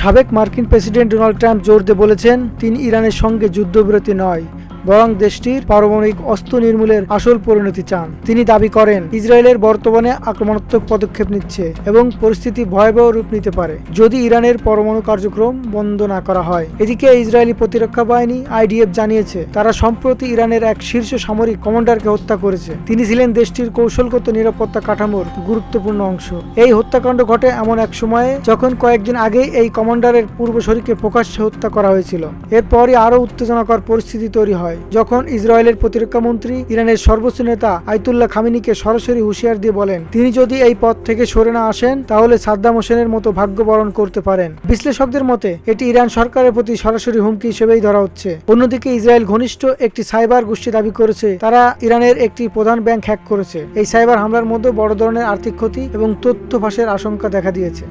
সাবেক মার্কিন president Donald Trump জোর দিয়ে বলেছেন তিনি ইরানের সঙ্গে যুদ্ধবিরতি নয়। বরং দেশটির পারমাণবিক অস্ত্র নির্মূলের আসল পরিণতি চান। তিনি দাবি করেন, ইসরায়েলের বর্তমানে আক্রমণাত্মক পদক্ষেপ নিচ্ছে এবং পরিস্থিতি ভয়াবহ রূপ নিতে পারে। যদি ইরানের পরমাণু কার্যক্রম বন্ধ না করা হয়, এদিকে ইসরায়েলি প্রতিরক্ষা বাহিনী আইডিএফ জানিয়েছে, তারা সম্প্রতি ইরানের এক শীর্ষ সামরিক কমান্ডারকে হত্যা করেছে। তিনি ছিলেন দেশটির কৌশলগত নিরাপত্তা কাঠামোর গুরুত্বপূর্ণ অংশ। এই হত্যাকাণ্ড ঘটে এমন এক সময়ে যখন কয়েকদিন আগেই এই কমান্ডারের পূর্বশরীকে প্রকাশ্যে হত্যা করা হয়েছিল। এরপরই আরও উত্তেজনাকর পরিস্থিতি তৈরি হয়। যখন ইসরায়েলের প্রতিরক্ষা মন্ত্রী ইরানের সর্বোচ্চ নেতা আইতুল্লাহ খামিনিকে সরাসরি হুঁশিয়ার দিয়ে বলেন, তিনি যদি এই পথ থেকে সরে না আসেন, তাহলে সাদ্দাম হোসেনের মতো ভাগ্য বরণ করতে পারেন। বিশ্লেষকদের মতে, এটি ইরান সরকারের প্রতি সরাসরি হুমকি হিসেবেই ধরা হচ্ছে। অন্যদিকে ইসরায়েল ঘনিষ্ঠ একটি সাইবার গোষ্ঠী দাবি করেছে, তারা ইরানের একটি প্রধান ব্যাংক হ্যাক করেছে। এই সাইবার হামলার মধ্যে বড় ধরনের আর্থিক ক্ষতি এবং তথ্য ফাঁসের আশঙ্কা দেখা দিয়েছে।